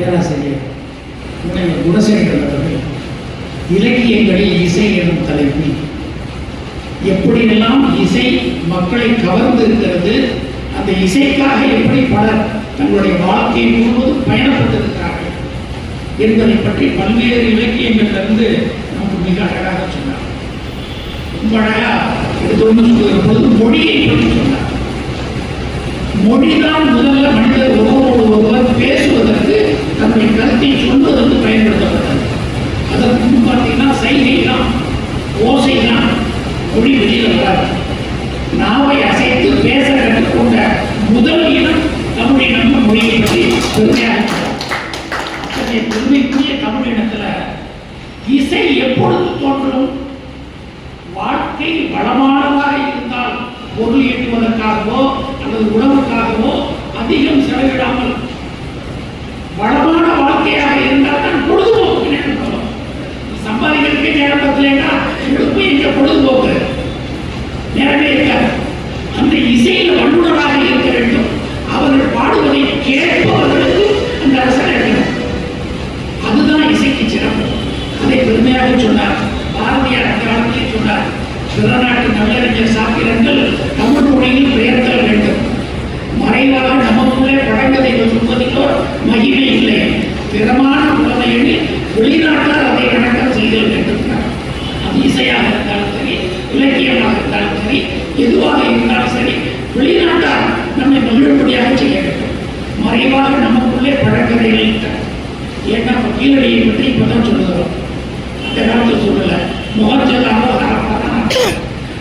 பேராசிரியர் முனைவர் குணசேகரன் அவர்கள் இலக்கியங்களில் இசை எனும் தலைப்பில் எப்படியெல்லாம் இசை மக்களை கவர்ந்து இருக்கிறது அந்த இசைக்காக எப்படி பலர் தங்களுடைய வாழ்க்கை முழுவதும் பயணப்பட்டிருக்கிறார்கள் என்பதை பற்றி பல்வேறு இலக்கியங்களிலிருந்து நமக்கு மிக அழகாக சொன்னார். ரொம்ப அழகா எடுத்து ஒன்று சொல்லுகிற பொழுது மொழியை பற்றி சொன்னார். மொழிதான் முதல்ல மனிதர் ஒவ்வொரு பேசுவதற்கு கருத்தை சொல்வதற்கு பயன்படுத்தப்பட்டது. அதற்கு பார்த்தீங்கன்னா சைகை தான் ஓசை தான் மொழி வெளியில் வராது நாவை அசைத்து பேசுகிற கற்றுக்கொண்ட முதல் இனம் தமிழ் இனம் மொழியை பற்றி பெருமையாக சொல்றார். அத்தகைய பெருமைக்குரிய தமிழ் இனத்துல இசை எப்பொழுது தோன்றும் வாழ்க்கை வளமானதாக இருந்தால் பொருள் ஈட்டுவதற்காகவோ அல்லது உணவுக்காகவோ அதிகம் செலவிடாமல் வளமான வாழ்க்கையாக இருந்தால் தான் பொழுதுபோக்கு நேரம் வரும். சம்பாதிக்கிறதுக்கே நேரம் பத்தலைன்னா உங்களுக்கு எங்க பொழுதுபோக்கு நேரமே இருக்காது அந்த இசையில் வல்லுநராக இருக்க வேண்டும் அவர்கள் பாடுவதை கேட்பவர்களுக்கு அந்த ரசனை இருக்கணும் அதுதான் இசைக்கு சிறப்பு அதை பெருமையாக சொன்னார் பாரதியார் அந்த காலத்திலே சொன்னார் பிற நாட்டு நல்லறிஞர் சாத்திரங்கள் தமிழ் மொழியில் பெயர்த்தல் வேண்டும் மறைவாக நமக்குள்ளே பழங்கதை சொல்வதிலோ மகிமை இல்லை திறமான புலமையில் வெளிநாட்டார் அதை வணக்கம் செய்தல் வேண்டும் அது இசையாக இருந்தாலும் சரி இலக்கியமாக இருந்தாலும் சரி எதுவாக இருந்தாலும் சரி வெளிநாட்டார் நம்மை மகிழும்படியாக செய்ய வேண்டும் மறைவாக நமக்குள்ளே பழங்கதைகள் இருக்கிறது ஏன்னா நம்ம கீழடியை பற்றி இப்பதான் சொல்லுகிறோம் அந்த காலத்தில் சொல்லல முகஜலாக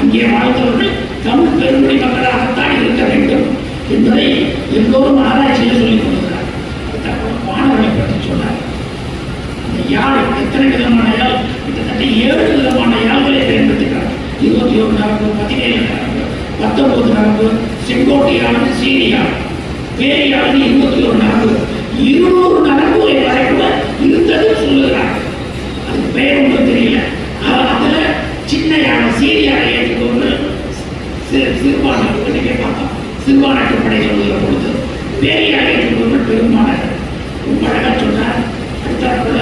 அங்கே வாழ்ந்தவர்கள் தமிழ் பெருமொழி மக்களாகத்தான் இருக்க வேண்டும் என்பதை எல்லோரும் ஆராய்ச்சியில் சொல்லிக் கொள்கிறார் மாணவர்களை பற்றி சொன்னார். அந்த யாழ் எத்தனை விதமான யாழ் கிட்டத்தட்ட ஏழு விதமான யாழ்களை பயன்படுத்துகிறார் இருபத்தி ஒரு நரம்பு பதினேழு நரம்பு பத்தொன்பது நரம்பு செங்கோட்டை யாழ் சீனியாள் பேரியாளர் இருபத்தி ஒரு நரம்பு இருநூறு நரம்பு வரை கூட இருந்தது சொல்லுகிறார். அது பெயர் ஒன்றும் தெரியல. அதில் சின்ன யானை சீரியாக யானை ஏற்றுக்கொண்டு சிறுபான்மை கேட்பாங்க. பார்த்தோம் சிறுபான்மை படை சொல்லுகிற பொழுது பெரிய யானை பெருமானார் ரொம்ப அழகாக சொன்னார் அடுத்தாற்போல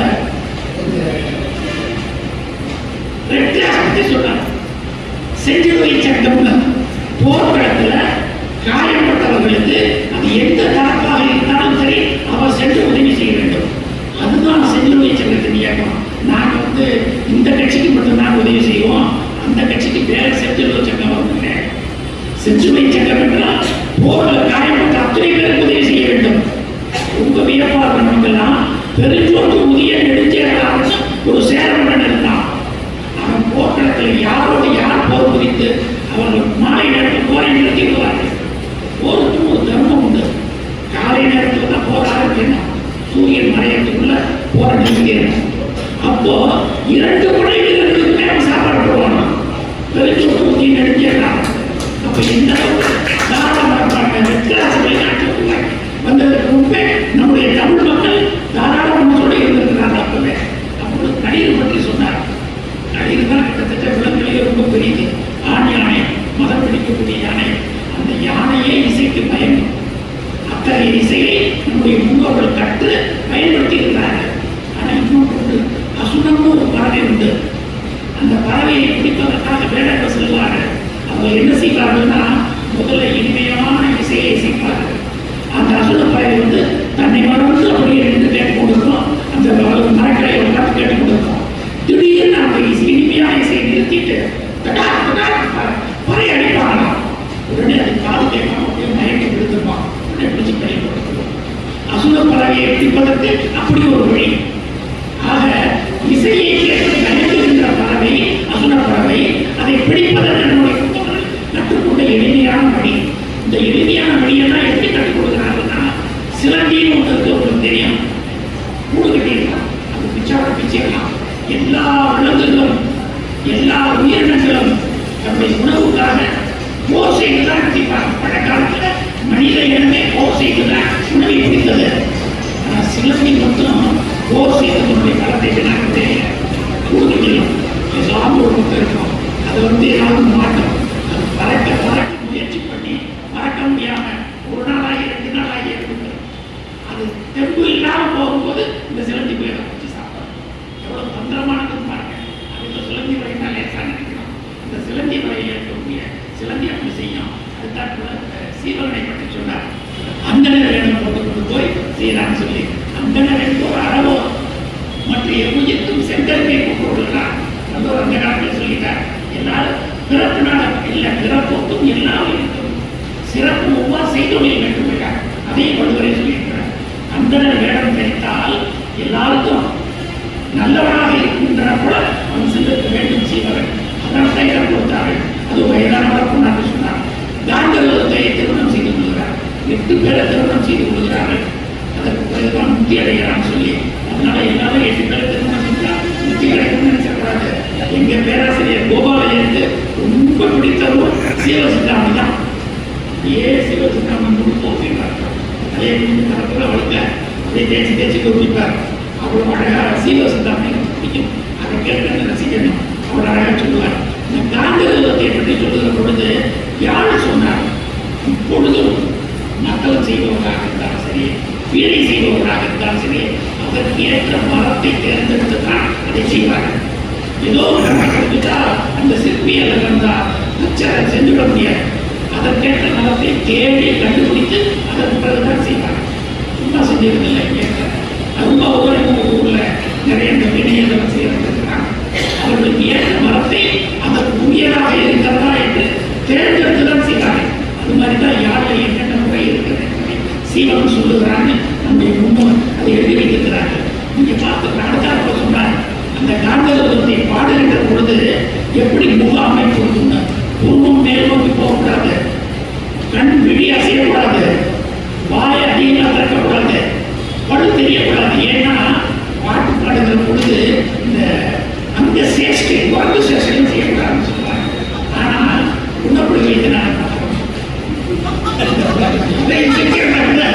ரெண்டு பற்றி சொன்னார். செஞ்சிலுவை சட்டம்னு போர்க்களத்தில் காயப்பட்டவர்களுக்கு அது எந்த தரப்பாக இருந்தாலும் சரி அவர் சென்று உதவி செய்ய வேண்டும். அதுதான் செஞ்சிலுவை சட்டத்தின் இயக்கம் நாங்கள் வந்து இந்த கட்சிக்கு மட்டும் மட்டும்தான் உதவி செய்வோம். அந்த கட்சிக்கு பேரை செஞ்சிலுவை சட்டம் வந்து செஞ்சிலுவை சட்டம் என்றால் போர்ல காயப்பட்ட அத்தனை பேருக்கு உதவி செய்ய வேண்டும். ரொம்ப வியப்பா இருக்கும் நமக்கெல்லாம் பெருஞ்சோட்டு உதய நெடுஞ்சேரலாக ஒரு சேரமன் இருந்தான். அவன் போர்க்களத்தில் யாரோடு யார் போர் புரிந்து அவர்கள் மாலை நேரத்தில் போரை நிறுத்தி விடுவார்கள் போருக்கும் ஒரு தர்மம் உண்டு. காலை நேரத்தில் தான் போர் சூரியன் மறையத்துக்குள்ள போராட்டம் செய்யணும் மதம் பிடிக்கக்கூடிய யானை. அந்த யானையே இசைக்கு பயன் அத்தகைய இசையை நம்முடைய முன்னோர்கள் கற்று பயன்படுத்தி இருந்தார்கள் ஆனால் இன்னொன்று உண்டு. அசுனம்னு ஒரு பறவை உண்டு. அந்த பறவையை பிடிப்பதற்காக வேடங்கள் செல்வார்கள். அவங்க என்ன செய்வார்கள்னா முதல்ல இனிமையான இசையை இசைப்பார்கள். அந்த அசுர பறவை வந்து தன்னை மறந்து அப்படியே ரெண்டு கேட்டு கொடுக்கும் அந்த மரக்கடையை உட்காந்து கேட்டு கொடுக்கும் திடீர்னு அந்த இசை இனிமையான இசையை நிறுத்திட்டு அசுர பறவையை அப்படி ஒரு மொழி. ஆக இசையை கேட்டு கணித்துகின்ற பறவை அசுர பறவை அதை பிடிப்பதற்கு நம்முடைய கற்றுக்கொண்ட எளிமையான மொழி. இந்த எளிமையான வழியெல்லாம் எப்படி கற்றுக் மாற்றம் அது கலட்டி முயற்சி பண்ணி மறக்க முடியாம ஒரு நாளாக ரெண்டு அது தெம்பு இல்லாமல் போகும்போது இந்த சிலந்தி போய் வச்சு சாப்பிடும் எவ்வளவு தந்திரமானது பாருங்க அது சிலந்தி வரையினா லேசாக இந்த சிலந்தி வரையில் இருக்கக்கூடிய சிலந்தி செய்யும் அதுதான் சீவனை பற்றி சொன்னார் அந்த நேரம் கொண்டு போய் செய்யலாம்னு சொல்லி அந்த நேரம் ஒரு மற்ற எவ்வியத்தும் செங்கல்மை கொண்டு அந்த காலத்தில் சொல்லிட்டார் பிறப்பு பிறப்பினால இல்லை பிறப்புக்கும் எல்லாம் சிறப்பு ஒவ்வொரு செய்தொழில் வேண்டும் என்றார் அதையும் வள்ளுவரை சொல்லியிருக்கிறார். அந்த வேடம் கிடைத்தால் எல்லாருக்கும் நல்லவனாக இருக்கின்ற போல அவன் சென்றிருக்க வேண்டும் செய்வார்கள் அதனால் தான் கொடுத்தார்கள். அது வயதானவர் கொண்டாந்து சொன்னார். காந்தர்வத்தை திருமணம் செய்து கொள்கிறார். எட்டு பேரை திருமணம் செய்து கொள்கிறார்கள். அதற்கு பிறகுதான் முக்தி அடைகிறான் சொல்லி. அதனால எல்லாரும் எட்டு பேரை திருமணம் செஞ்சால் முக்தி கிடைக்கும்னு நினைச்சக்கூடாது. எங்கள் பேராசிரியர் கோபாலயருக்கு ரொம்ப பிடித்ததும் சீவசித்தாமன் தான் ஏ சிவசித்தாமன் கொடுப்போம் அப்படின்றார் அதே காலத்தில் வளர்க்க அதே தேய்ச்சி தேய்ச்சி குடிப்பார் அவ்வளோ அழகாக சீவசித்தாமன் பிடிக்கும் அதை கேட்க ரசிக்கணும் அவ்வளோ அழகாக சொல்லுவார் இந்த காந்தத்தை பற்றி சொல்லுகிற பொழுது யார் சொன்னார் இப்பொழுதும் மக்கள் செய்பவராக இருந்தாலும் சரி வேலை செய்பவராக இருந்தாலும் சரி அதற்கு ஏற்ற மரத்தை தேர்ந்தெடுத்து தான் அதை செய்வார்கள் ஏதோ ஒரு மக்களுக்கு அந்த சிற்பி அல்லது அந்த அச்சரை செஞ்சுவிட முடியாது அதற்கேற்ற மரத்தை தேடி கண்டுபிடித்து அதன் பிறகுதான் செய்வார்கள் சும்மா செஞ்சதில்லை கேட்க ரொம்ப ஒவ்வொரு ஊர்ல நிறைய இந்த வினையெல்லாம் செய்யப்பட்டிருக்கிறாங்க அவர்களுக்கு ஏற்ற மரத்தை அதற்கு உரியதாக இருக்கிறதா என்று தேர்ந்தெடுத்து தான் செய்வார்கள் அது மாதிரி தான் யாரில் என்னென்ன முறை இருக்கிறது என்பதை சீவன் சொல்லுகிறான்னு நம்முடைய முன்னோர் அதை எழுதி வைத்திருக்கிறார்கள் நீங்க பார்த்து அடுத்த சொன்னார் அந்த காந்தகத்தை பாடுகின்ற பொழுது எப்படி முக அமைப்பு இருக்குன்னு பூர்வம் மேல் நோக்கி போகக்கூடாது கண் விழி அசையக்கூடாது வாய் அதிகமாக திறக்கக்கூடாது படு தெரியக்கூடாது ஏன்னா பாட்டு பாடுகிற பொழுது இந்த அந்த சேஷ்டை குரங்கு சேஷ்டையும் செய்யக்கூடாதுன்னு சொல்லுவாங்க ஆனால் உண்ணப்படி வைத்து நான் இதை செஞ்சிருந்தா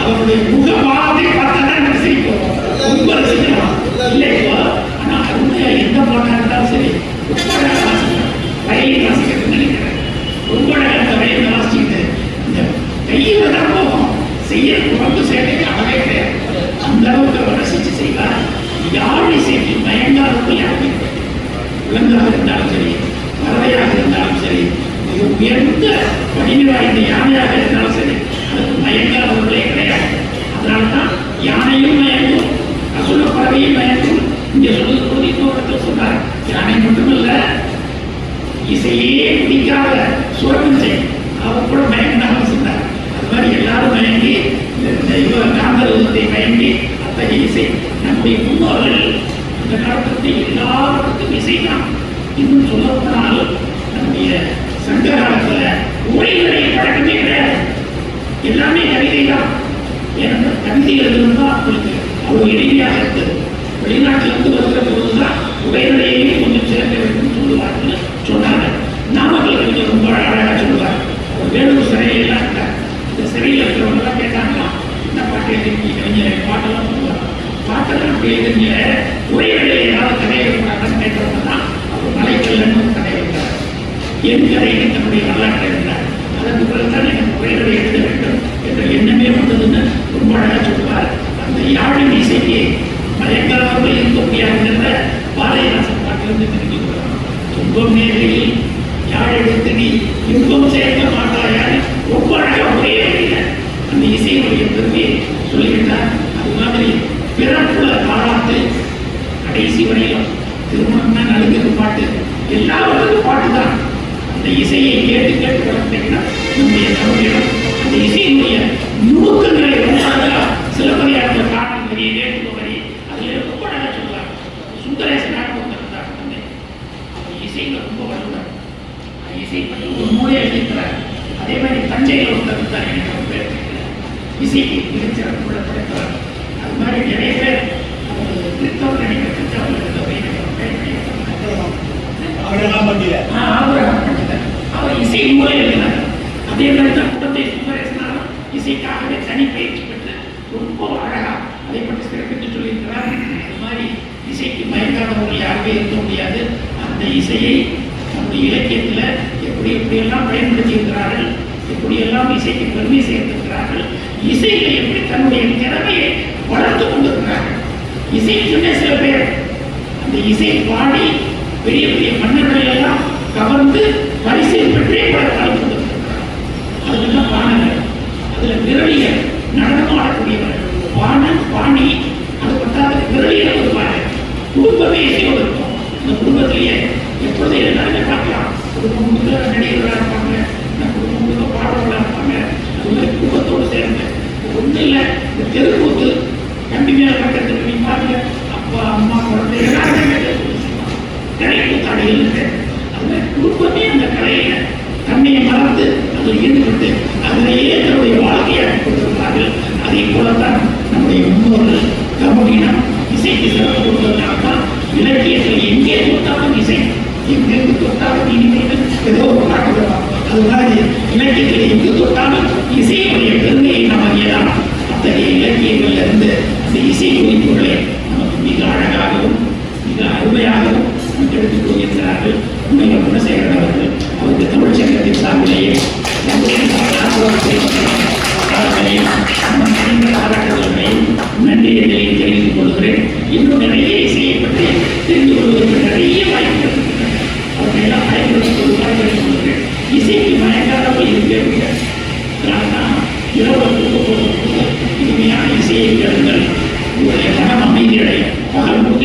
அவருடைய முகமாவதை பார்த்தா தான் எனக்கு சிரிக்கும் ரொம்ப ரசிக்கலாம் இல்லை இப்போ ஆனால் அருமையா எந்த பாட்டா இருந்தாலும் சரி ரொம்ப அழகா வாசிக்கிறேன் வயலின் வாசிக்கிறேன்னு நினைக்கிறேன் ரொம்ப அழகா அந்த வயலின் வாசிக்கிட்டு இந்த கையில் தான் போகும் செய்ய குழம்பு சேட்டைக்கு அழகே கிடையாது அந்த அளவுக்கு அவர் ரசிச்சு செய்வார் யாழ் இசைக்கு மயங்காதவர்கள் யாருமே கிடையாது. விலங்காக இருந்தாலும் சரி பறவையாக இருந்தாலும் சரி மிக உயர்ந்த வலிமை வாய்ந்த யானையாக இருந்தாலும் சரி அதுக்கு மயங்காதவர்களே கிடையாது அதனால தான் யானையும் மயங்கும் அசுர பறவையும் மயங்கும் இங்கே சொல்லுது போது இன்னொரு சொன்னார் யானை மட்டுமல்ல இசையே பிடிக்காத சுரபிஞ்சை அவர் கூட மயங்கினாலும் சொன்னார் அது மாதிரி எல்லாரும் மயங்கி இந்த இவர் காந்தரூபத்தை மயங்கி அத்தகைய இசை நம்முடைய முன்னோர்கள் இந்த காலத்தில் எல்லாருக்கும் இசை தான் இன்னும் சொல்ல நம்முடைய சங்க காலத்துல உரைநடை பழக்கமே கிடையாது. எல்லாமே கவிதை தான் ஏன்னா கவிதை எழுதணும் தான் அவங்களுக்கு அவ்வளோ எளிமையாக இருக்குது. வெளிநாட்டில் இருந்து வருகிற பொழுதுதான் உடையிலேயே கொஞ்சம் சேர்க்க வேண்டும் சொல்லுவார்கள் சொன்னாங்க. நாமக்கல் கொஞ்சம் ரொம்ப அழகாக சொல்லுவார். ஒரு வேலூர் சிறையெல்லாம் இருந்தார் இந்த சிறையில் இருக்கிறவங்கலாம் கேட்டாங்களா என்ன பாட்டு எழுதி கவிஞர் பாட்டெல்லாம் சொல்லுவாங்க பாட்டெல்லாம் அப்படி எழுதுங்க உரைநடையில் ஏதாவது கதை எழுதுறாங்கன்னு தான் அவர் மலைக்கல்லன்னு ஒரு கதை எழுதுறார் என் கதை தன்னுடைய வரலாற்றை எழுதினார் அதற்கு பிறகுதான் எனக்கு உரைநடை எழுத வேண்டும். என்ற எண்ணமே வந்ததுன்னு ரொம்ப அழகாக சொல்லுவார். அந்த யாழின் இசைக்கு மயக்காதவர்கள் இருக்க முடியாதுங்கிற பாரதிதாசன் பாட்டிலிருந்து கொள்ளலாம் துன்பம் நேரில் யாழ் எடுத்து நீ இன்பம் சேர்க்க மாட்டாயான்னு ரொம்ப அழகாக ஒரே வழியில். அந்த இசையினுடைய பெருமையை சொல்லிவிட்டார். அது மாதிரி பிறப்புல காலாத்து கடைசி வரையிலும் திருமணம்னா நடுங்கிறது பாட்டு. எல்லாவற்றுக்கும் பாட்டு தான். அந்த இசையை கேட்டு கேட்டு வளர்த்தீங்கன்னா நம்முடைய தமிழிடம் அந்த இசையினுடைய நுணுக்கங்களை ரொம்ப சில சிலப்பதிகாரத்தில் காட்டு வரி வேட்டுவ வரி அதில் ரொம்ப அழகா சொல்லுவாங்க சுந்தரேசன் நாட்டம் தந்தை அவர் இசையில் ரொம்ப வளர்ந்தார் இசை பற்றி ஒரு நூலே எழுதியிருக்கிறார் அதே மாதிரி தஞ்சையில் ஒருத்தர் எனக்கு அது மாதிரி நிறைய பேர் கிறிஸ்தவர் கிறிஸ்தவர் அவர் இசை எழுதினார் அதே மாதிரி தான் குடத்தை இசைக்காகவே தனி பயிற்சி பெற்று ரொம்ப அழகா அதை பற்றி சிறப்பித்து நம்முடைய இருக்க முடியாது. அந்த இசையை நம்முடைய இலக்கியத்தில் எப்படி எப்படியெல்லாம் பயன்படுத்தியிருக்கிறார்கள் எப்படியெல்லாம் இசைக்கு பெருமை சேர்த்திருக்கிறார்கள் இசையில் எப்படி தன்னுடைய திறமையை வளர்த்து கொண்டிருக்கிறார்கள். இசைன்னு சொன்ன சில பேர் அந்த இசை பாடி பெரிய பெரிய மன்னர்களை எல்லாம் கவர்ந்து பரிசை பெற்றே பல வாழ்ந்து அதுதான் பாடங்கள் அதில் விரலியர் நடனம் ஆடக்கூடியவர் பாணன் பாணி அது பத்தாது விரலியர் ஒரு பாடல் குடும்பமே இசையோடு இருக்கும் இந்த குடும்பத்திலேயே எப்பொழுதும் இதை நிறைய பார்க்கலாம் குடும்பத்தில் நடிகர்களாக இருப்பாங்க இந்த குடும்பம் முழுக்க பாடல்களாக இருப்பாங்க அது குடும்பத்தோடு சேர்ந்து ஒன்றும் இல்லை இந்த தெருக்கூத்து கண்டிப்பாக பக்கத்தில் நிற்பாங்க அப்பா அம்மா குழந்தை எல்லாருமே கலை கூத்தாடையில் இருக்கு அந்த குடும்பமே அந்த கலையில் தன்னையை மறந்து அதில் ஈடுபட்டு அதிலேயே தன்னுடைய வாழ்க்கையை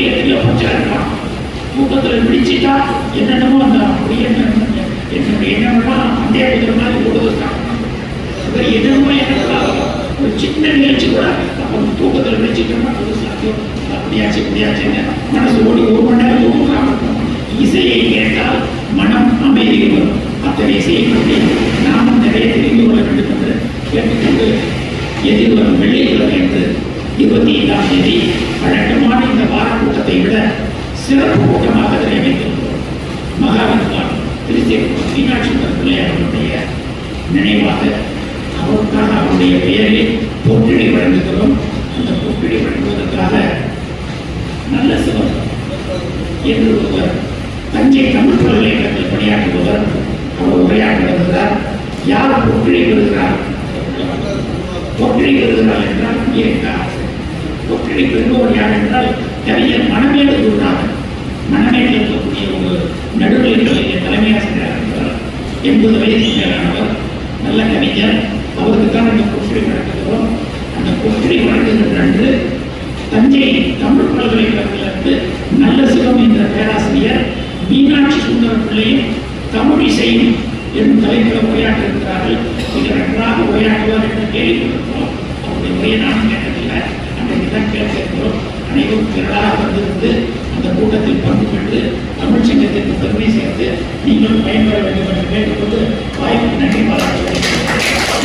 பகல் முழுக்க எத்தனையோ பிடிச்சிட்டா என்னென்னமோ அந்த அப்படியே என்ன- என்னுடைய எண்ணமெல்லாம் மாதிரி ஓடுவதற்காக அது என்னெல்லாம் ஒரு சின்ன நிகழ்ச்சி கூட நம்ம தூக்கத்தில் பிடிச்சிட்டோம்னா அது சாத்தியம். அப்படியாச்சு இப்படியாச்சுன்னு மனசு ஓடி ஒரு மணி நேரம் இசையை கேட்டால் மனம் அமைதி வரும். இசையை பற்றி நாமும் நிறைய தெரிந்து கொள்ள வேண்டும் என்று கேட்டுக்கொண்டு எதிர்வரும் வெள்ளிக்கிழமை என்று இருபத்தி ஐந்தாம் தேதி வழக்கமான இந்த வார கூட்டத்தை விட சிறப்பு கூட்டமாக அதனை அமைத்திருக்கிறோம் மகாவித்வான் மீனாட்சி பிள்ளையாருடைய நினைவாக அவருக்காக அவருடைய பெயரில் பொட்டிடை வழங்குகிறோம் அந்த பொட்டிடை வழங்குவதற்காக நல்ல சிவம் என்று ஒருவர் தஞ்சை தமிழ் பல்கலைக்கழகத்தில் பணியாற்றுபவர் அவர் உரையாற்றி வருகிறார் யார் பொட்டிடை பெறுகிறார் பொட்டிடை பெறுகிறார் என்றால் இங்கே இருக்கிறார் போட்டியை என்றால் நிறைய மனமேடு குருநாதன் மனமேடு இருக்கக்கூடிய ஒரு நடுநிலைக் கலைஞர் தலைமை ஆசிரியர் இருக்கிறார் எண்பது வயது மேலானவர் நல்ல கவிஞர் அவருக்குத்தான் இந்த போட்டி வழங்குகிறோம் அந்த போட்டி வழங்குகின்ற அன்று தஞ்சை தமிழ் பல்கலைக்கழகத்திலிருந்து நல்ல சிவம் என்ற பேராசிரியர் மீனாட்சி சுந்தர பிள்ளையும் தமிழ் இசையும் என்னும் தலைப்பில் உரையாற்றிருக்கிறார்கள் மிக நன்றாக உரையாற்றுவார் என்று கேள்விப்பட்டிருக்கிறோம் அவருடைய உரையை நான் கேட்டேன் அன்றைக்கு தான் அனைவரும் திரளாக வந்திருந்து அந்த கூட்டத்தில் பங்கு பெற்று தமிழ் சங்கத்திற்கு பெருமை சேர்த்து நீங்களும் பயன்பெற வேண்டும் என்று கேட்டுக்கொண்டு வாய்ப்பு நன்றி பாராட்டுகிறேன்